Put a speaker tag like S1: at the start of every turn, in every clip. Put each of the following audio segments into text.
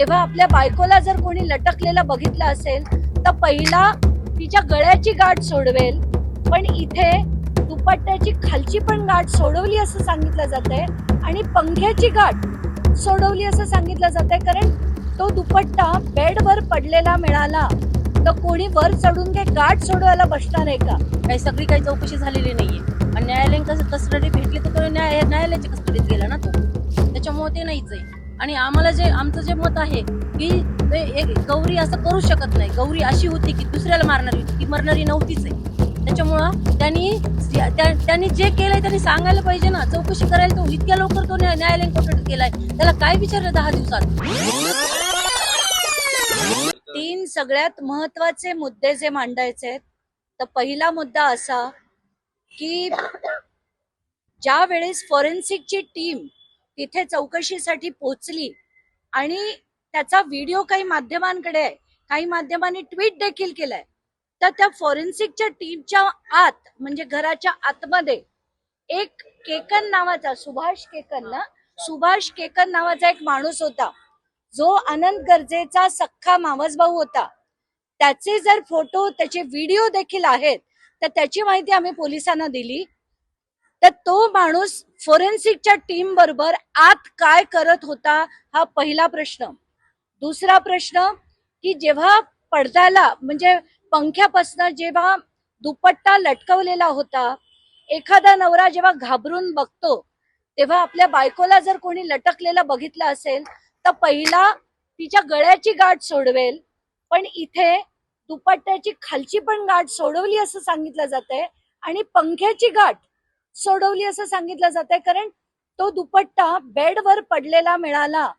S1: तेव्हा आपल्या बायकोला जर कोणी लटकलेला बघितलं असेल तर पहिला तिच्या गळ्याची गाठ सोडवेल. पण इथे दुपट्ट्याची खालची पण गाठ सोडवली असं सांगितलं जात आहे आणि पंख्याची गाठ सोडवली असं सांगितलं जात आहे कारण तो दुपट्टा बेडवर पडलेला मिळाला तर कोणी वर चढून काही गाठ सोडवायला बसणार आहे का?
S2: काही सगळी काही चौकशी झालेली नाहीये. आणि न्यायालयीन कसं कस्टडी भेटली तर तो न्याय न्यायालयाच्या कस्टडीत गेला ना तो. त्याच्यामुळे ते नाहीच आहे. आणि आम्हाला जे आमचं जे मत आहे की ते एक गौरी असं करू शकत नाही. गौरी अशी होती की दुसऱ्याला मारणारी होती. ती मरणारी नव्हतीच आहे. त्याच्यामुळं त्यांनी त्यांनी जे केलंय त्यांनी सांगायला पाहिजे ना. चौकशी करायला तो इतक्या लवकर तो न्यायालयीन कोठडीत केलाय त्याला काय विचारलं दहा दिवसात?
S1: तीन सगळ्यात महत्त्वाचे मुद्दे जे मांडायचे तर पहिला मुद्दा असा की ज्या वेळेस फॉरेन्सिकची टीम तिथे चौकशीसाठी पोहोचली आणि त्याचा व्हिडिओ काही माध्यमांकडे आहे. काही माध्यमांनी ट्विट देखील केलाय. तर त्या फॉरेन्सिकच्या टीमच्या आत म्हणजे घराच्या आतमध्ये एक केकन नावाचा सुभाष केकन ना? सुभाष केकन नावाचा एक माणूस होता. जो आनंद गरजेचा सख्खा मावस भाऊ होता. त्याचे जर फोटो त्याचे व्हिडिओ देखील आहेत तर त्याची माहिती आम्ही पोलिसांना दिली. तर तो माणूस फोरेन्सिकच्या टीम बरोबर आत काय करत होता हा पहिला प्रश्न. दुसरा प्रश्न की जेव्हा पडद्याला म्हणजे पंख्यापासून जेव्हा दुपट्टा लटकवलेला होता एखादा नवरा जेव्हा घाबरून बघतो तेव्हा आपल्या बायकोला जर कोणी लटकलेलं बघितलं असेल तर पहिला तिच्या गळ्याची गाठ सोडवेल. पण इथे दुपट्ट्याची खालची पण गाठ सोडवली असं सांगितलं जात आणि पंख्याची गाठ सोडवली असं सांगितलं जातंय. कारण तो दुपट्टा बेडवर पडलेला मिळाला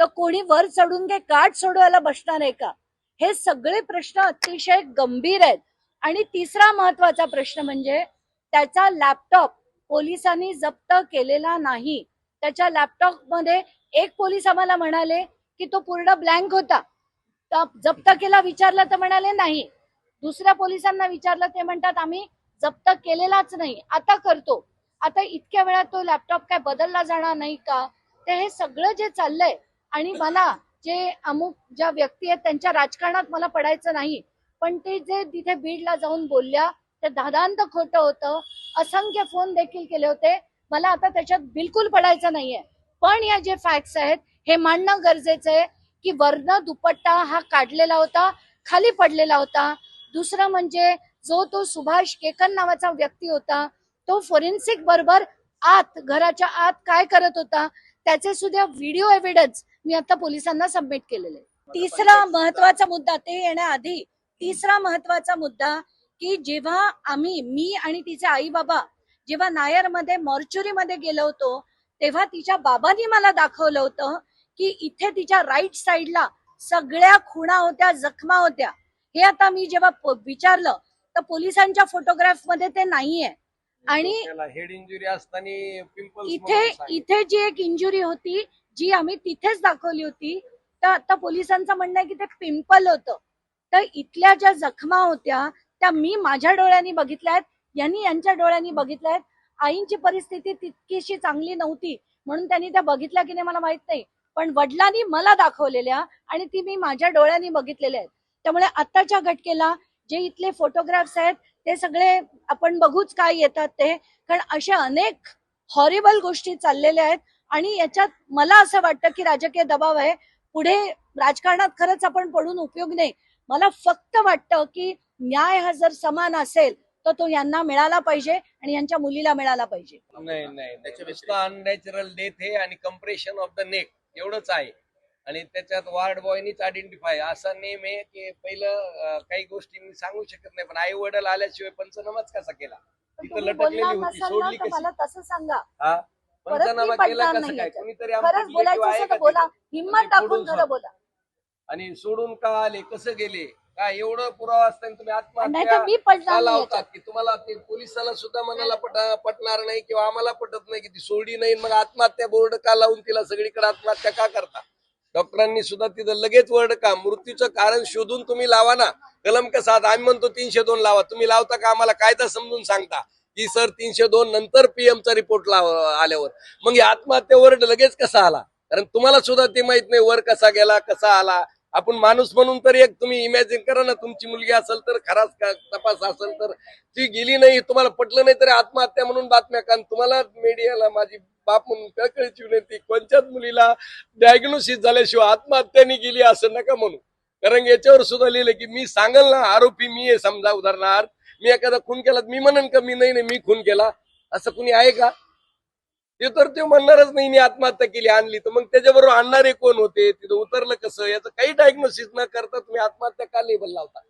S1: तर कोणी वर चढून काही काठ सोडवायला बसणार आहे का? हे सगळे प्रश्न अतिशय गंभीर आहेत. आणि तिसरा महत्त्वाचा प्रश्न म्हणजे त्याचा लॅपटॉप पोलिसांनी जप्त केलेला नाही. त्याच्या लॅपटॉपमध्ये एक पोलीस आम्हाला म्हणाले की तो पूर्ण ब्लँक होता. जप्त केला विचारलं तर म्हणाले नाही. दुसऱ्या पोलिसांना विचारलं ते म्हणतात आम्ही जप्त केलेलाच नाही. आता करतो. आता इतक्या वेळात तो लॅपटॉप काय बदलला जाणार नाही का? ते हे सगळं जे चाललंय आणि मला जे अमुक ज्या व्यक्ती आहेत त्यांच्या राजकारणात मला पडायचं नाही. पण ते जे तिथे बीडला जाऊन बोलल्या ते दादांत खोटं होतं. असंख्य फोन देखील केले होते. मला आता त्याच्यात बिलकुल पडायचं नाहीये. पण या जे फॅक्ट्स आहेत हे मांडणं गरजेचं आहे की वर्ण दुपट्टा हा काढलेला होता खाली पडलेला होता. दुसरं म्हणजे जो तो सुभाष केकन नावाचा व्यक्ती होता तो फोरेन्सिक बरोबर आत घराच्या आत काय करत होता त्याचे सुद्धा व्हिडिओ एव्हिडन्स मी आता पोलिसांना सबमिट केलेले. तिसरा महत्त्वाचा मुद्दा ते येण्याआधी तिसरा महत्त्वाचा मुद्दा की जेव्हा आम्ही मी आणि तिचे आई बाबा जेव्हा नायरमध्ये मॉर्च्युरी मध्ये गेलो होतो तेव्हा तिच्या बाबांनी मला दाखवलं होतं की इथे तिच्या राईट साईडला सगळ्या खुणा होत्या जखमा होत्या. हे आता मी जेव्हा विचारलं तर पोलिसांच्या फोटोग्राफमध्ये ते नाहीये. आणि
S3: हेड इंजुरी असताना
S1: इथे इथे जी एक इंजुरी होती जी आम्ही तिथेच दाखवली होती तर आता पोलिसांचं म्हणणं आहे की ते पिंपल होतं. तर इथल्या ज्या जखमा होत्या त्या मी माझ्या डोळ्यांनी बघितल्या आहेत यांनी यांच्या डोळ्यांनी बघितल्या आहेत. आईंची परिस्थिती तितकीशी चांगली नव्हती म्हणून त्यांनी त्या बघितल्या की नाही मला माहीत नाही. पण वडिलांनी मला दाखवलेल्या आणि ती मी माझ्या डोळ्यांनी बघितलेल्या आहेत. त्यामुळे आताच्या घटकेला जे इथले फोटोग्राफ्स आहेत ते सगळे आपण बघूच काय येतात ते. कारण अशा अनेक हॉरिबल गोष्टी चाललेल्या आहेत आणि याच्यात मला असं वाटतं की राजकीय दबाव आहे. पुढे राजकारणात खरंच आपण पडून उपयोग नाही. मला फक्त वाटतं की न्याय हा जर समान असेल तर तो यांना मिळाला पाहिजे आणि यांच्या मुलीला मिळाला पाहिजे.
S3: नाही नाही. त्याच्या अननॅचरल डेथ हे आणि कम्प्रेशन ऑफ द नेक एवढंच आहे. आणि त्याच्यात वार्ड बॉयनीच आयडेंटिफाय असा नेम आहे की पहिलं काही गोष्टी मी सांगू शकत नाही पण आई वडील आल्याशिवाय पंचनामाच कसा केला? तिथं लटकलेली होती सोडली कशी?
S1: मला तसं सांगा.
S3: हा?
S1: परत
S3: पंचनामा केला
S1: पडणार
S3: कसं
S1: नाही
S3: काय?
S1: याच्यात.
S3: कोणीतरी
S1: खरंच
S3: आमचं
S1: बोलायचं
S3: relative आहे
S1: असेल
S3: का
S1: तर बोला?
S3: तिथं?
S1: हिंमत खरं
S3: सोड.
S1: बोला.
S3: आणि सोडून का आले? कसं गेले? काय एवढं पुरावा असताना तुम्ही
S1: नाही तर
S3: आत्महत्या
S1: पडणार
S3: का
S1: नाही
S3: लावतात
S1: याच्यात.
S3: की तुम्हाला ते पोलिसाला सुद्धा मनाला पट पटणार नाही किंवा आम्हाला पटत नाही की ती सोडली नाही मग आत्महत्या बोर्ड का लावून तिला सगळीकडे आत्महत्या का करता? डॉक्टरांनी सुद्धा तिथं लगेच वर्ड का? मृत्यूचं कारण शोधून तुम्ही लावा ना. कलम का सात आम्ही म्हणतो तीनशे दोन लावा. तुम्ही लावता का? आम्हाला कायदा समजून सांगता. की सर तीनशे दोन नंतर पीएमचा रिपोर्ट लाव आल्यावर. मग आत्महत्या वर्ड लगेच कसा आला? कारण तुम्हाला सुद्धा ते माहीत नाही वर कसा गेला कसा आला? आपण माणूस म्हणून तर एक तुम्ही इमॅजिन करा ना तुमची मुलगी असेल तर खराच का- तपास असेल तर ती गेली नाही तुम्हाला पटलं नाही तरी आत्महत्या म्हणून बातम्या कारण तुम्हाला मीडियाला माझी बाप म्हणून कळकळीची विनंती कोणत्याच मुलीला डायग्नोसिस झाल्याशिवाय आत्महत्याने गेली असं नका म्हणू. कारण याच्यावर सुद्धा लिहिलं की मी सांगल ना आरोपी मी आहे समजा उदाहरणार्थ. मी एखादा खून केला तर मी म्हणन का मी नाही नाही मी खून केला? असं कुणी आहे का? ते तर ते म्हणणारच नाही मी आत्महत्या केली आणली. तर मग त्याच्याबरोबर आणणारे कोण होते? तिथं उतरलं कसं? याचं काही डायग्नोसिस न करता तुम्ही आत्महत्या का लेबल लावता?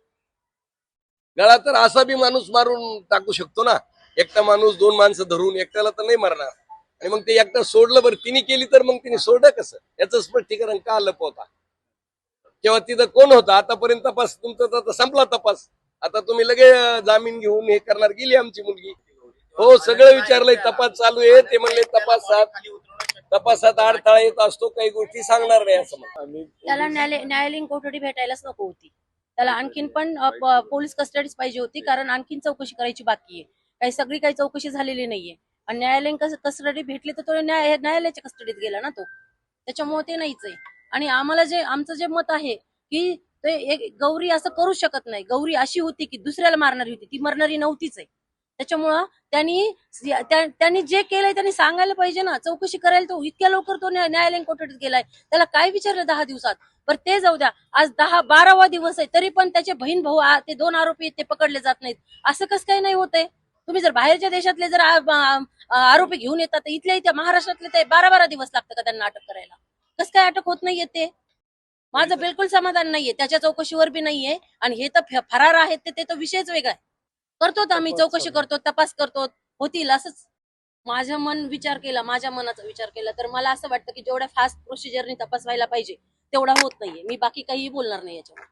S3: गळा तर असा बी माणूस मारून टाकू शकतो ना. एकटा माणूस दोन माणसं धरून एकट्याला तर नाही मारणार. आणि मग ते एकटा सोडलं बरं तिने केली तर मग तिने सोडलं कसं? याचं स्पष्टीकरण का लपवता तेव्हा तिथं कोण होता? आतापर्यंत तपास तुमचा तर संपला तपास. आता तुम्ही लगे जामीन घेऊन हे करणार गेली आमची मुलगी. हो सगळं विचारलंय. तपास चालू आहे. ते म्हणले तपासात तपासात अडथळा येत असतो काही गोष्टी सांगणार नाही असं
S2: त्याला न्यायालय न्यायालयीन कोठडी भेटायलाच नको होती. त्याला आणखीन पण पोलीस कस्टडीच पाहिजे होती कारण आणखीन चौकशी करायची बाकी आहे. काही सगळी काही चौकशी झालेली नाहीये. आणि न्यायालयीन कस्टडी भेटली तर तो न्याय न्यायालयाच्या कस्टडीत गेला ना तो. त्याच्यामुळे ते नाहीच आहे. आणि आम्हाला जे आमचं जे मत आहे की ते एक गौरी असं करू शकत नाही. गौरी अशी होती की दुसऱ्याला मारणारी होती. ती मरणारी नव्हतीच आहे. त्याच्यामुळं त्यांनी त्यांनी जे केलंय त्यांनी सांगायला पाहिजे ना. चौकशी करायला तो इतक्या लवकर तो न्याय- न्यायालयीन कोठडीत गेलाय. त्याला काय विचारलं दहा दिवसात? बरं ते जाऊ द्या. आज दहा बारावा दिवस आहे तरी पण त्याचे बहीण भाऊ ते दोन आरोपी आहेत, ते पकडले जात नाहीत. असं कसं काही नाही होतंय? तुम्ही जर बाहेरच्या देशातले जर आरोपी घेऊन येतात तर इथल्या इथे महाराष्ट्रातले ते बारा बारा दिवस लागतं का त्यांना अटक करायला? कसं काय अटक होत नाहीये ते? माझं बिलकुल समाधान नाहीये. त्याच्या चौकशीवर बी नाहीये. आणि हे तर फरार आहेत ते- ते तर विषयच वेगळा आहे. करतो आम्ही चौकशी करतो तपास करतो होतील असंच. माझं मन विचार केला माझ्या मनाचा विचार केला तर मला असं वाटतं की जेवढ्या फास्ट प्रोसिजरने तपास व्हायला पाहिजे तेवढा होत नाहीये. मी बाकी काही बोलणार नाही याच्यावर.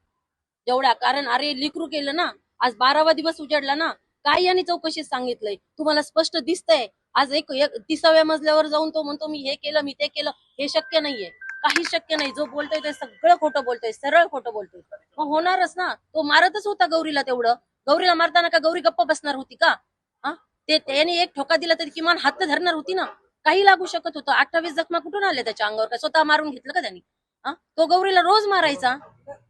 S2: जेवढ्या कारण अरे लिकरू केलं ना आज बारावा दिवस उजाडला ना काय यांनी चौकशीत सांगितलंय. तुम्हाला स्पष्ट दिसतंय. आज एक एक तिसाव्या मजल्यावर जाऊन तो म्हणतो मी हे केलं मी ते केलं. हे शक्य नाहीये. काही शक्य नाही. जो बोलतोय ते सगळं खोटं बोलतोय सरळ खोटं बोलतोय. मग होणारच ना. तो मारतच होता गौरीला तेवढं. गौरीला मारताना का गौरी गप्प बसणार होती का? ते त्याने एक ठोका दिला तरी किमान हात धरणार होती ना? काही लागू शकत होतं. अठ्ठावीस जखमा कुठून आल्या त्याच्या अंगावर? का स्वतः मारून घेतलं का त्यांनी? हा? तो गौरीला रोज मारायचा.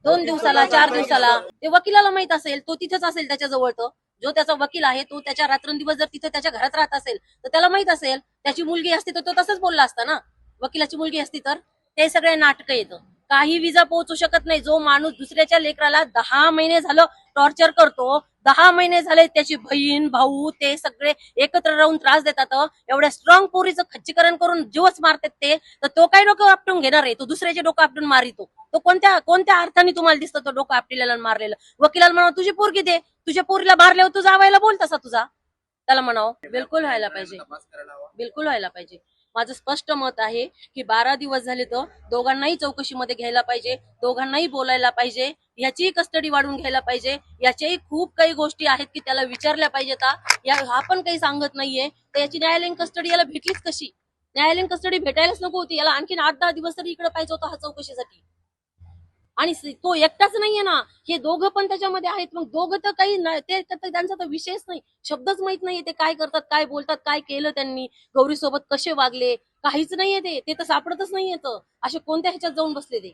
S2: दोन दिवसाला चार दिवसाला. ते वकिलाला माहीत असेल तो तिथेच असेल त्याच्याजवळ तो. जो त्याचा वकील आहे तो त्याच्या रात्रंदिवस जर तिथे त्याच्या घरात राहत असेल तर त्याला माहीत असेल त्याची मुलगी असती तर तो तसंच बोलला असता ना? वकिलाची मुलगी असती तर? ते सगळे नाटक येतं. काही विजा पोहोचू शकत नाही. जो माणूस दुसऱ्याच्या लेकराला दहा महिने झालं टॉर्चर करतो दहा महिने झाले त्याची बहीण भाऊ ते सगळे एकत्र राहून त्रास देतात. एवढ्या स्ट्रॉंग पोरीचं खच्चीकरण करून जीवच मारतात ते. तर तो काय डोकं आपटून घेणार आहे? तो दुसऱ्याचे डोकं आपटून मारितो. तो कोणत्या कोणत्या अर्थाने तुम्हाला दिसतो तो डोकं आपटिलेला मारलेलं? वकिलाला म्हणा तुझी पोरगी दे. तुझ्या पोरीला मारल्यावर तू जावायला बोल तसा तुझा? त्याला म्हणावं बिलकुल व्हायला पाहिजे. बिलकुल व्हायला पाहिजे. माझं स्पष्ट मत आहे की बारा दिवस झाले तर दोघांनाही चौकशीमध्ये घ्यायला पाहिजे दोघांनाही बोलायला पाहिजे याचीही कस्टडी वाढवून घ्यायला पाहिजे याच्याही खूप काही गोष्टी आहेत की त्याला विचारल्या पाहिजेत या हा पण काही सांगत नाहीये. तर याची न्यायालयीन कस्टडी याला भेटलीच कशी? न्यायालयीन कस्टडी भेटायलाच नको होती याला आणखीन आठ दहा दिवस तरी इकडे पाहिजे होता हा चौकशीसाठी. आणि तो एकटाच नाहीये ना. हे दोघं पण त्याच्यामध्ये आहेत. मग दोघं तर काही ते तर त्यांचा तर विषयच नाही. शब्दच माहीत नाहीये ते काय करतात काय बोलतात काय केलं त्यांनी. गौरी सोबत कसे वागले? काहीच नाहीये ते. ते तर सापडतच नाहीये तर. असे कोणत्या ह्याच्यात जाऊन बसले ते?